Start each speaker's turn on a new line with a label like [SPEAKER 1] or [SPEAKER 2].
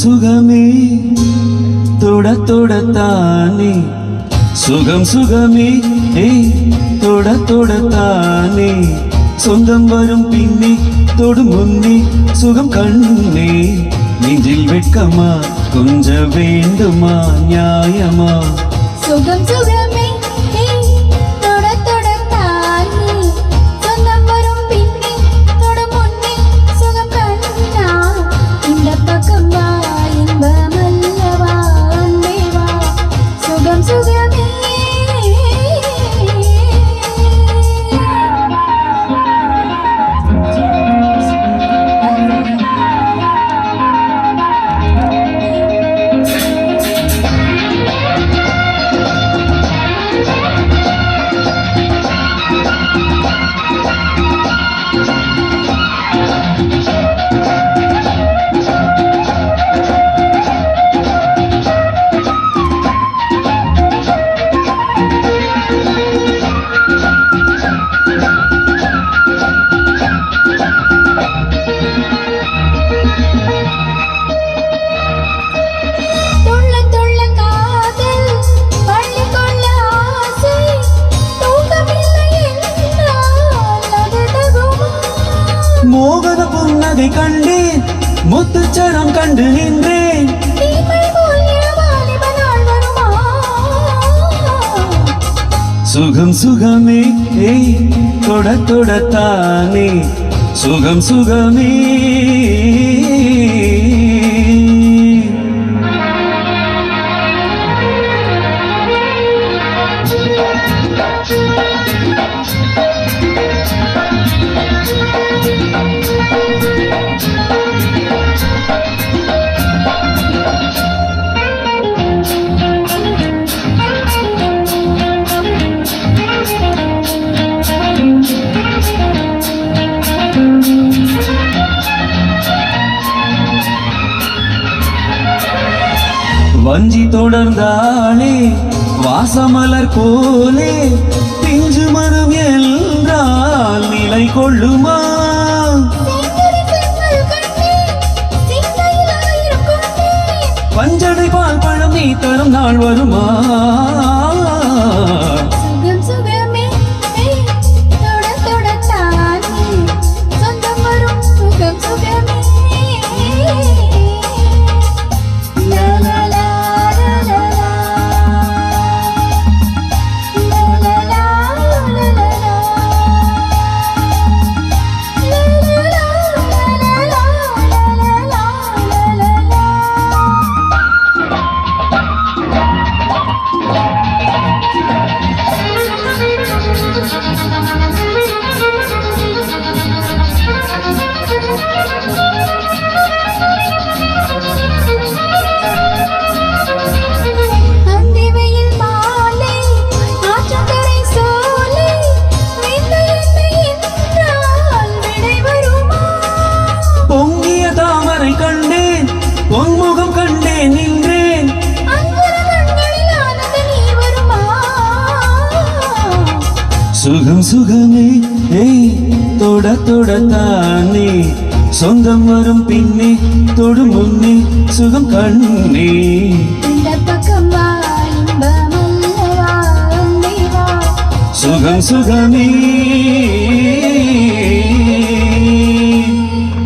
[SPEAKER 1] சுகமே தொட தொடத்தானே சுகம் சுகமே ஏய் தொட தொடத்தானே சொந்தம் வரும் பின்னே தொடு முன்னே சுகம் கண்ணே நெஞ்சில் வெட்கமா கொஞ்ச வேண்டுமா நியாயமா
[SPEAKER 2] சுகம் சுகமே
[SPEAKER 1] மோகன புன்னகை கண்டேன். முத்துச்சரம் கண்டு நின்றேன். சுகம் சுகமே ஏய் தொட தொடத்தானே சுகம் சுகமே. வஞ்சி தொடர்ந்தாளே வாசமலர் போலே பிஞ்சு மரம் என்றால் நிலை கொள்ளுமா? பஞ்சடை பால் பழம் நீ தரும் நாள் வருமா?
[SPEAKER 2] சுகம் சுகமே ஏய் தொட
[SPEAKER 1] தொடத்தானே சொந்தம் வரும் பின்னே தொடு முன்னே சுகம் கண்ணே சுகம் சுகமே